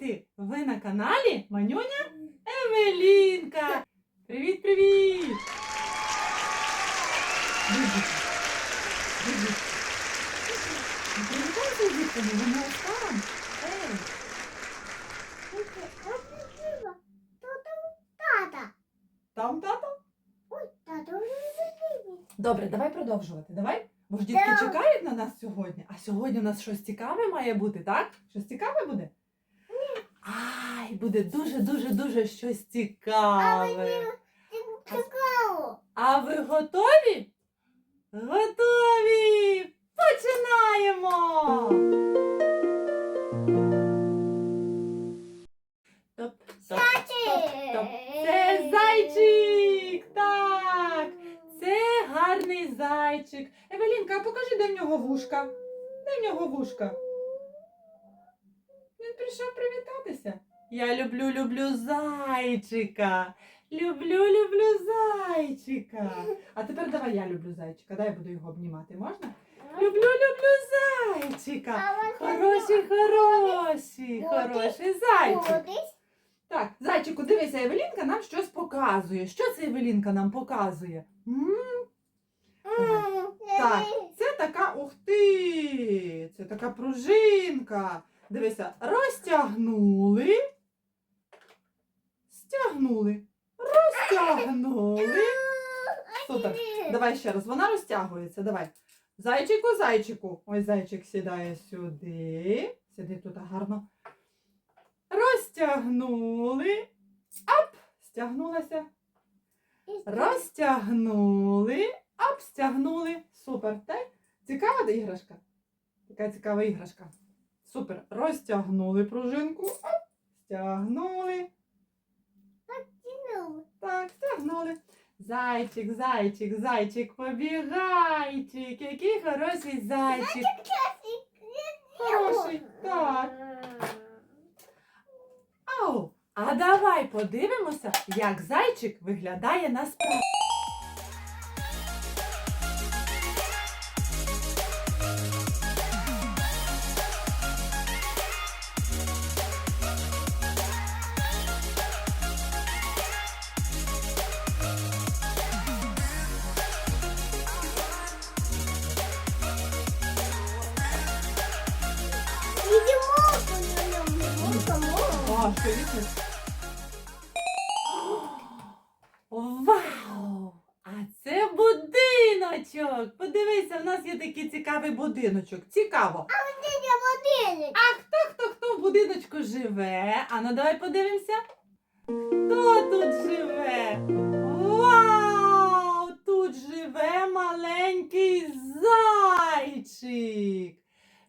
діти! Ви на каналі Манюня Евелінка. Привіт, привіт! Біжіть. Біжіть. Ну, Привітайте дітками, вони ось там. Ей, Тата. там тато? Ой, тата. Добре, давай продовжувати. Давай. Бо ж дітки чекають на нас сьогодні. А сьогодні у нас щось цікаве має бути, так? Щось цікаве буде? Ай, буде дуже-дуже дуже щось цікаве. Какао. А ви готові? Готові! Починаємо! Топ, топ, топ, топ. Це зайчик! Так! Це гарний зайчик. Евелінка, а покажи, де в нього вушка. Де в нього вушка? Прийшов привітатися. Я люблю, люблю зайчика. Люблю, люблю зайчика. А тепер давай я люблю зайчика. Дай я буду його обнімати. Можна? Люблю, люблю зайчика. Хороший, хороший, хороший зайчик. Так, зайчику, дивися, Евелінка нам щось показує. Що це Евелінка нам показує? М, Так. Це така, ух ти! Це така пружинка. Дивися, розтягнули. Стягнули. Розтягнули. Супер. Давай ще раз. Вона розтягується. Давай. Зайчику, зайчику. Ой, зайчик сідає сюди. Сиди тут гарно. Розтягнули. Ап! Стягнулася. Розтягнули. Ап, стягнули. Супер. Так? Цікава іграшка? Така цікава іграшка. Супер. Розтягнули пружинку. Стягнули. Так, стягнули. Зайчик, зайчик, зайчик, побігайчик. Який хороший зайчик. Хороший. Так. Ау. А давай подивимося, як зайчик виглядає насправді. О, що? Вау! А це будиночок! Подивися, в нас є такий цікавий будиночок. Цікаво. А хто хто хто в будиночку живе? А ну давай подивимося. Хто тут живе? Вау! Тут живе маленький зайчик.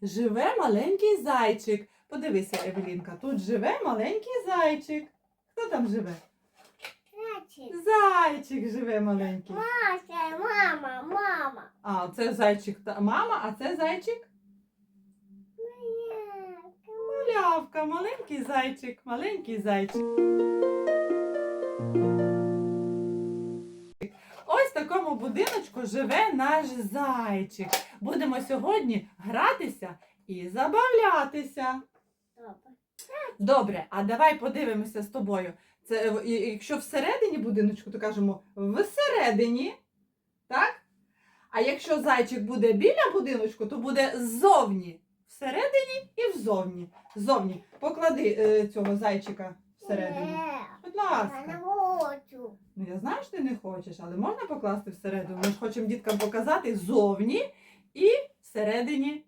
Живе маленький зайчик. Подивися, Евелінка, тут живе маленький зайчик. Хто там живе? Зайчик Зайчик живе маленький. Маша, мама, мама. А, це зайчик та мама, а це зайчик малявка, маленький зайчик, маленький зайчик. Ось в такому будиночку живе наш зайчик. Будемо сьогодні гратися і забавлятися. Добре, а давай подивимося з тобою. Це е, якщо всередині будиночку, то кажемо всередині. Так? А якщо зайчик буде біля будиночку, то буде ззовні. Всередині і взовні. Ззовні. Поклади е, цього зайчика всередину. Будь ласка. Ну я знаю, що ти не хочеш, але можна покласти всередину. Ми ж хочемо діткам показати ззовні і всередині.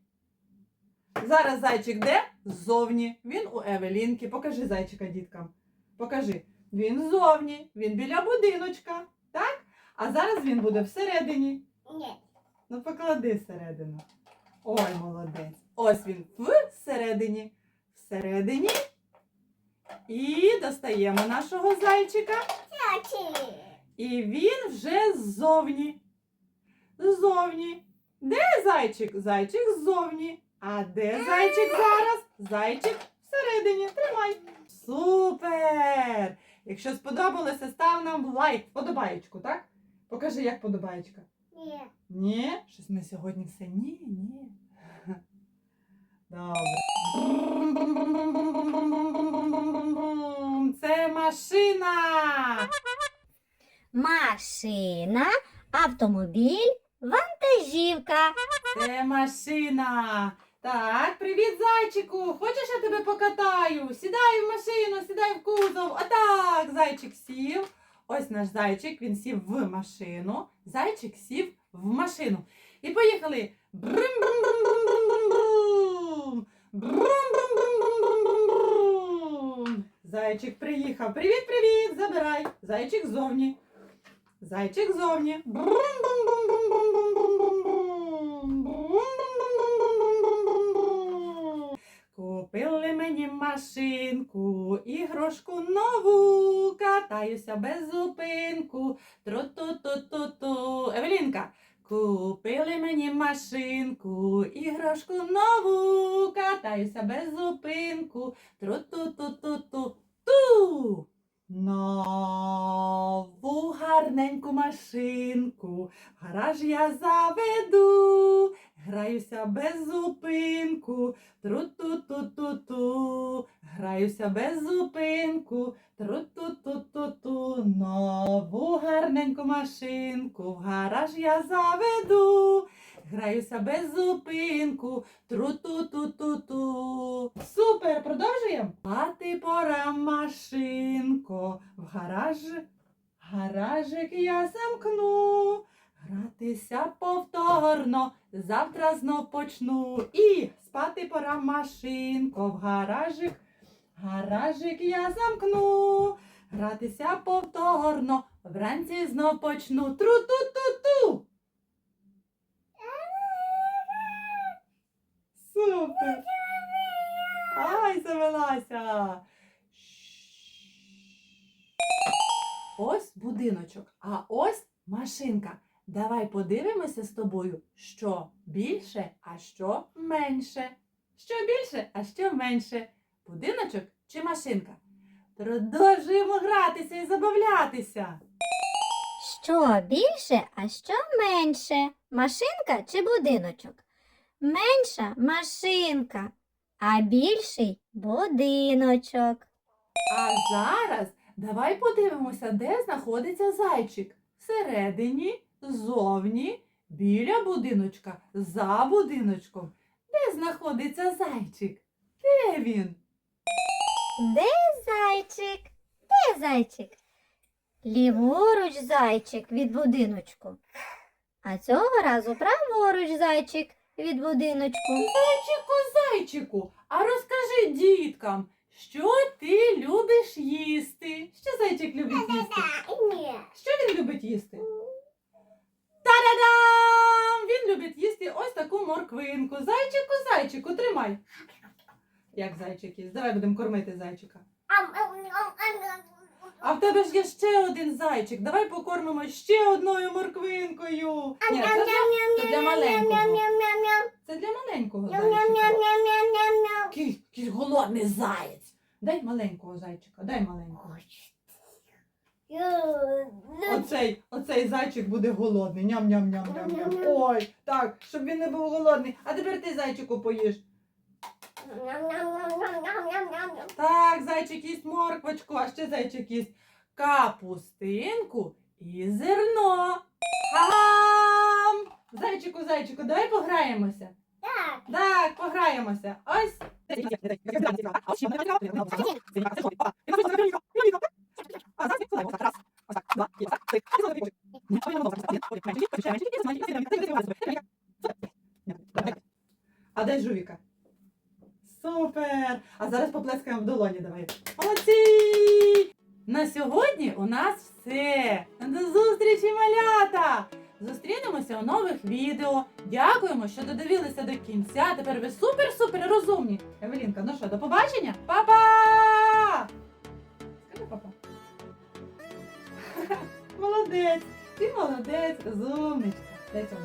Зараз зайчик де? Ззовні. Він у Евелінки. Покажи зайчика діткам. Покажи. Він ззовні, він біля будиночка. Так? А зараз він буде всередині. Ні. Ну поклади всередину. Ой, молодець. Ось він всередині. Всередині. І достаємо нашого зайчика. І він вже ззовні. Ззовні. Де зайчик? Зайчик ззовні. А де зайчик зараз? Зайчик всередині. Тримай. Супер! Якщо сподобалося, став нам лайк, вподобаєчку, так? Покажи, як подобаєчка. Ні? Щось ми сьогодні все ні, ні. Добре. Це машина. Машина, автомобіль, вантажівка. Це машина. Так, привіт, зайчику. Хочеш, я тебе покатаю? Сідай в машину, сідай в кузов. Отак, зайчик сів. Ось наш зайчик, він сів в машину. Зайчик сів в машину. І поїхали. Брум-брум-брум-брум-брум-брум. Брум-брум-брум-брум-брум-брум. Зайчик приїхав. Привіт, привіт. Забирай. Зайчик зовні. Зайчик зовні. Купили мені машинку, іграшку нову, катаюся без зупинку. Тру-ту-ту-ту-ту. Евелінка. Купили мені машинку, іграшку нову, катаюся без зупинку. Тру-ту-ту-ту-ту. Ту. Нову гарненьку машинку, гараж я заведу, граюся без зупинку, тру-ту-ту-ту-ту, граюся без зупинку, тру-ту-ту-ту-ту, нову гарненьку машинку, в гараж я заведу, граюся без зупинку, тру-ту-ту-ту-ту. Супер, продовжуємо. Мати пора машинко, в гараж, гаражик я замкну. Гратися повторно, завтра знов почну. І спати пора машинко, в гаражик, гаражик я замкну. Гратися повторно, вранці знов почну. Тру-ту-ту-ту. Супер! Ай, завелася. Ось будиночок, а ось машинка. Давай подивимося з тобою, що більше, а що менше. Що більше, а що менше. Будиночок чи машинка? Продовжуємо гратися і забавлятися. Що більше, а що менше? Машинка чи будиночок? Менша машинка, а більший будиночок. А зараз давай подивимося, де знаходиться зайчик. Всередині, ззовні, біля будиночка, за будиночком. Де знаходиться зайчик? Де він? Де зайчик? Де зайчик? Ліворуч зайчик від будиночку. А цього разу праворуч зайчик від будиночку. Зайчику, зайчику, а розкажи діткам, що ти любиш їсти? Що зайчик любить їсти? Що він любить їсти? Та-да-дам! Він любить їсти ось таку морквинку. Зайчику, зайчику, тримай. Як зайчик їсть? Давай будемо кормити зайчика. А в тебе ж є ще один зайчик. Давай покормимо ще одною морквинкою. Ні, це для, це для маленького. Це для маленького зайчика. Який голодний заєць. Дай маленького зайчика, дай маленького. Оцей, оцей зайчик буде голодний. Ням-ням-ням-ням-ням. Ой, так, щоб він не був голодний. А тепер ти зайчику поїж. Так, зайчик їсть морквочку, а ще зайчик їсть капустинку і зерно. Ам! Зайчику, зайчику, давай пограємося. Так. Так, пограємося. Ось. А は、いや、さ、せっかくのことで、見た目のものを出した。Молодець! Ти молодець, розумничка. Дай цьому.